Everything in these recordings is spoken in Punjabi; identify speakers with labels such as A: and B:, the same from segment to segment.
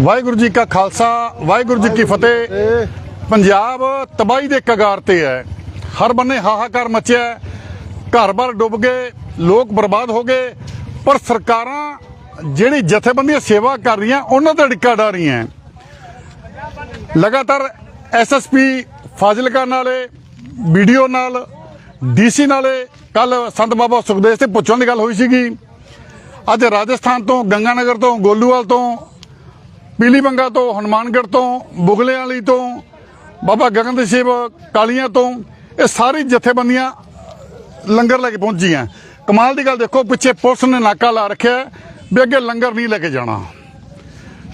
A: ਵਾਹਿਗੁਰੂ ਜੀ ਕਾ ਖਾਲਸਾ ਵਾਹਿਗੁਰੂ ਜੀ ਕੀ ਫਤਿਹ। ਪੰਜਾਬ ਤਬਾਹੀ ਦੇ ਕਗਾਰ ਤੇ ਹੈ। ਹਰ ਬੰਨੇ ਹਾਹਾਕਾਰ ਮਚਿਆ। ਘਰ-ਬਾਰ ਡੁੱਬ ਗਏ ਲੋਕ ਬਰਬਾਦ ਹੋ ਗਏ। ਪਰ ਸਰਕਾਰਾਂ ਜਿਹੜੀ ਜਥੇਬੰਦੀਆਂ ਸੇਵਾ ਕਰ ਰਹੀਆਂ ਉਹਨਾਂ ਤੇ ਡਿੱਕਾ ਡਾ ਰਹੀਆਂ ਲਗਾਤਾਰ ਐਸਐਸਪੀ ਫਾਜ਼ਿਲਕਾ ਨਾਲੇ ਵੀਡੀਓ ਨਾਲ ਡੀਸੀ ਨਾਲੇ ਕੱਲ ਸੰਤ ਬਾਬਾ ਸੁਖਦੇਵ ਤੇ ਪੁੱਛਣ ਦੀ ਗੱਲ ਹੋਈ ਸੀਗੀ। ਅੱਜ ਰਾਜਸਥਾਨ ਤੋਂ ਗੰਗਾਨਗਰ ਤੋਂ ਗੋਲੂਵਾਲ ਤੋਂ ਪੀਲੀ ਬੰਗਾ ਤੋਂ, ਹਨੂਮਾਨਗੜ੍ਹ ਤੋਂ ਬੁਗਲੇ ਵਾਲੀ ਤੋਂ, ਬਾਬਾ ਗਗਨਦੀਪ ਸ਼ਿਵ ਕਾਲੀਆਂ ਤੋਂ, ਇਹ ਸਾਰੀ ਜਥੇਬੰਦੀਆਂ ਲੰਗਰ ਲੈ ਕੇ ਪਹੁੰਚੀਆਂ। ਕਮਾਲ ਦੀ ਗੱਲ ਦੇਖੋ, ਪਿੱਛੇ ਪੁਲਿਸ ਨੇ ਨਾਕਾ ਲਾ ਰੱਖਿਆ ਵੀ ਅੱਗੇ ਲੰਗਰ ਨਹੀਂ ਲੈ ਕੇ ਜਾਣਾ।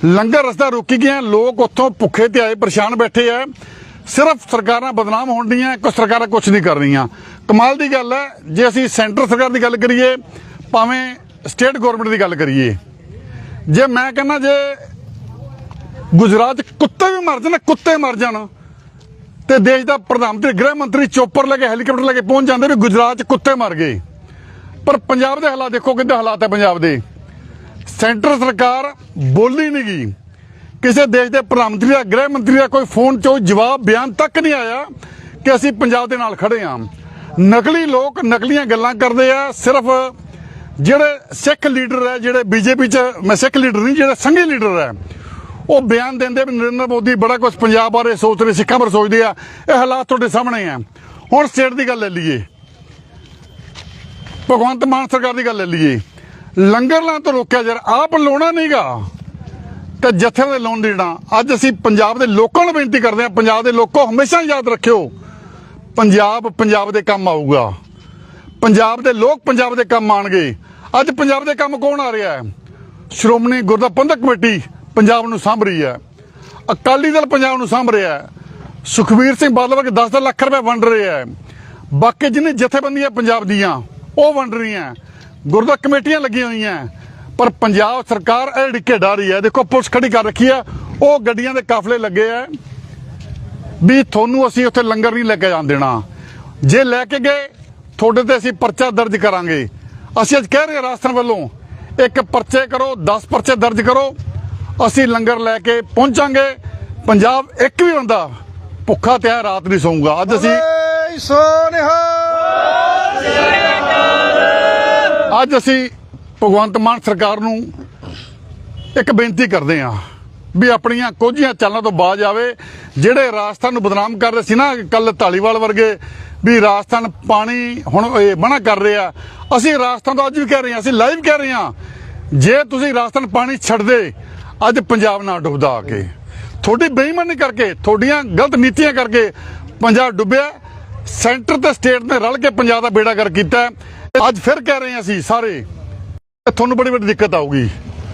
A: ਲੰਗਰ ਰਸਤਾ ਰੋਕੀ ਗਿਆ, ਲੋਕ ਉੱਥੋਂ ਭੁੱਖੇ ਤੇ ਆਏ, ਪਰੇਸ਼ਾਨ ਬੈਠੇ ਆ। ਸਿਰਫ ਸਰਕਾਰਾਂ ਬਦਨਾਮ ਹੋਣ ਦੀਆਂ ਕੋਈ ਸਰਕਾਰਾਂ ਕੁਝ ਨਹੀਂ ਕਰ ਰਹੀਆਂ। ਕਮਾਲ ਦੀ ਗੱਲ ਹੈ, ਜੇ ਅਸੀਂ ਸੈਂਟਰ ਸਰਕਾਰ ਦੀ ਗੱਲ ਕਰੀਏ, ਭਾਵੇਂ ਸਟੇਟ ਗਵਰਨਮੈਂਟ ਦੀ ਗੱਲ ਕਰੀਏ। ਜੇ ਮੈਂ ਕਹਿੰਦਾ ਜੇ ਗੁਜਰਾਤ ਕੁੱਤੇ ਵੀ ਮਰ ਜਾਣ, ਕੁੱਤੇ ਮਰ ਜਾਣ। ਤੇ ਦੇਸ਼ ਦਾ ਪ੍ਰਧਾਨ ਮੰਤਰੀ, ਗ੍ਰਹਿ ਮੰਤਰੀ ਚੋਪਰ ਲੈ ਕੇ ਹੈਲੀਕਾਪਟਰ ਲੈ ਕੇ ਪਹੁੰਚ ਜਾਂਦੇ ਵੀ ਗੁਜਰਾਤ 'ਚ ਕੁੱਤੇ ਮਰ ਗਏ। ਪਰ ਪੰਜਾਬ ਦੇ ਹਾਲਾਤ ਦੇਖੋ ਕਿੱਦਾਂ ਹਾਲਾਤ ਹੈ ਪੰਜਾਬ ਦੇ। ਸੈਂਟਰ ਸਰਕਾਰ ਬੋਲੀ ਨਹੀਂ ਗਈ। ਕਿਸੇ ਦੇਸ਼ ਦੇ ਪ੍ਰਧਾਨ ਮੰਤਰੀ ਦਾ ਗ੍ਰਹਿ ਮੰਤਰੀ ਦਾ ਕੋਈ ਫੋਨ 'ਚੋਂ ਜਵਾਬ ਬਿਆਨ ਤੱਕ ਨਹੀਂ ਆਇਆ ਕਿ ਅਸੀਂ ਪੰਜਾਬ ਦੇ ਨਾਲ ਖੜੇ ਹਾਂ ਨਕਲੀ ਲੋਕ ਨਕਲੀਆਂ ਗੱਲਾਂ ਕਰਦੇ ਆ, ਸਿਰਫ ਜਿਹੜੇ ਸਿੱਖ ਲੀਡਰ ਹੈ ਜਿਹੜੇ ਬੀਜੇਪੀ 'ਚ, ਮੈਂ ਸਿੱਖ ਲੀਡਰ ਨਹੀਂ, ਜਿਹੜੇ ਸੰਘੀ ਲੀਡਰ ਹੈ ਉਹ ਬਿਆਨ ਦਿੰਦੇ ਵੀ ਨਰਿੰਦਰ ਮੋਦੀ ਬੜਾ ਕੁਝ ਪੰਜਾਬ ਬਾਰੇ ਸੋਚ ਰਹੇ, ਸਿੱਖਾਂ ਬਾਰੇ ਸੋਚਦੇ ਆ। ਇਹ ਹਾਲਾਤ ਤੁਹਾਡੇ ਸਾਹਮਣੇ ਆ। ਹੁਣ ਸਟੇਟ ਦੀ ਗੱਲ ਲੈ ਲਈਏ। ਭਗਵੰਤ ਮਾਨ ਸਰਕਾਰ ਦੀ ਗੱਲ ਲੈ ਲਈਏ। ਲੰਗਰ ਲਾਂ ਤੋਂ ਰੋਕਿਆ ਯਾਰ ਆਪ ਲਾਉਣਾ ਨਹੀਂਗਾ ਤੇ ਜੱਥੇ ਦੇ ਲੋਨ ਦੇਣਾ। ਅੱਜ ਅਸੀਂ ਪੰਜਾਬ ਦੇ ਲੋਕਾਂ ਨੂੰ ਬੇਨਤੀ ਕਰਦੇ ਹਾਂ, ਪੰਜਾਬ ਦੇ ਲੋਕੋ ਹਮੇਸ਼ਾ ਯਾਦ ਰੱਖਿਓ, ਪੰਜਾਬ ਪੰਜਾਬ ਦੇ ਕੰਮ ਆਊਗਾ। ਪੰਜਾਬ ਦੇ ਲੋਕ ਪੰਜਾਬ ਦੇ ਕੰਮ ਆਣਗੇ। ਅੱਜ ਪੰਜਾਬ ਦੇ ਕੰਮ ਕੌਣ ਆ ਰਿਹਾ ਹੈ? ਸ਼੍ਰੋਮਣੀ ਗੁਰਦਾ ਪ੍ਰਬੰਧਕ ਕਮੇਟੀ ਪੰਜਾਬ ਨੂੰ ਸਾਂਭ ਰਹੀ ਹੈ। ਅਕਾਲੀ ਦਲ ਪੰਜਾਬ ਨੂੰ ਸਾਂਭ ਰਿਹਾ ਹੈ। ਸੁਖਬੀਰ ਸਿੰਘ ਬਾਦਲ ਵਰਗੇ 10 ਲੱਖ ਰੁਪਏ ਵੰਡ ਰਹੇ ਹੈ। ਬਾਕੀ ਜਿੰਨੇ ਜਥੇਬੰਦੀਆਂ ਪੰਜਾਬ ਦੀਆਂ, ਉਹ ਵੰਡ ਰਹੀਆਂ ਗੁਰਦਾ ਕਮੇਟੀਆਂ ਲੱਗੀਆਂ ਹੋਈਆਂ ਪਰ ਪੰਜਾਬ ਸਰਕਾਰ ਇਹ ਡਿੱਕੇ ਡਾ ਹੈ, ਦੇਖੋ ਪੁਲਿਸ ਖੜੀ ਕਰ ਰੱਖੀ ਹੈ। ਉਹ ਗੱਡੀਆਂ ਦੇ ਕਾਫਲੇ ਲੱਗੇ ਆ ਵੀ ਤੁਹਾਨੂੰ ਅਸੀਂ ਉੱਥੇ ਲੰਗਰ ਨਹੀਂ ਲੈ ਕੇ ਜਾਣ ਦੇਣਾ। ਜੇ ਲੈ ਕੇ ਗਏ, ਤੁਹਾਡੇ ਤੇ ਅਸੀਂ ਪਰਚਾ ਦਰਜ ਕਰਾਂਗੇ। ਅਸੀਂ ਅੱਜ ਕਹਿ ਰਹੇ ਰਾਜਸਥਾਨ ਵੱਲੋਂ, ਇੱਕ ਪਰਚੇ ਕਰੋ 10 ਪਰਚੇ ਦਰਜ ਕਰੋ। ਅਸੀਂ ਲੰਗਰ ਲੈ ਕੇ ਪਹੁੰਚਾਂਗੇ। ਪੰਜਾਬ ਇੱਕ ਵੀ ਬੰਦਾ ਭੁੱਖਾ ਤੇ ਰਾਤ ਨਹੀਂ ਸੌਂਗਾ। ਅੱਜ ਅਸੀਂ ਅੱਜ ਅਸੀਂ ਭਗਵੰਤ ਮਾਨ ਸਰਕਾਰ ਨੂੰ ਇੱਕ ਬੇਨਤੀ ਕਰਦੇ ਹਾਂ ਵੀ ਆਪਣੀਆਂ ਕੋਝੀਆਂ ਚਾਲਾਂ ਤੋਂ ਬਾਜ ਆਵੇ। ਜਿਹੜੇ ਰਾਜਸਥਾਨ ਨੂੰ ਬਦਨਾਮ ਕਰ ਰਹੇ ਸੀ ਨਾ ਕੱਲ ਢਾਲੀਵਾਲ ਵਰਗੇ ਵੀ ਰਾਜਸਥਾਨ ਪਾਣੀ ਹੁਣ ਇਹ ਮਨਾ ਕਰ ਰਿਹਾ। ਅਸੀਂ ਰਾਜਸਥਾਨ ਤੋਂ ਅੱਜ ਵੀ ਕਹਿ ਰਹੇ ਹਾਂ ਅਸੀਂ ਲਾਈਵ ਕਹਿ ਰਹੇ ਹਾਂ। ਜੇ ਤੁਸੀਂ ਰਾਜਸਥਾਨ ਪਾਣੀ ਛੱਡਦੇ ਅੱਜ ਪੰਜਾਬ ਨਾ ਡੁੱਬਦਾ ਆ ਕੇ। ਤੁਹਾਡੀ ਬੇਈਮਾਨੀ ਕਰਕੇ, ਤੁਹਾਡੀਆਂ ਗਲਤ ਨੀਤੀਆਂ ਕਰਕੇ ਪੰਜਾਬ ਡੁੱਬਿਆ। ਸੈਂਟਰ ਤੇ ਸਟੇਟ ਨੇ ਰਲ ਕੇ ਪੰਜਾਬ ਦਾ ਬੇੜਾ ਕਰ ਕੀਤਾ। ਅੱਜ ਫਿਰ ਕਹਿ ਰਹੇ ਹਾਂ ਅਸੀਂ ਸਾਰੇ, ਤੁਹਾਨੂੰ ਬੜੀ ਵੱਡੀ ਦਿੱਕਤ ਆਊਗੀ।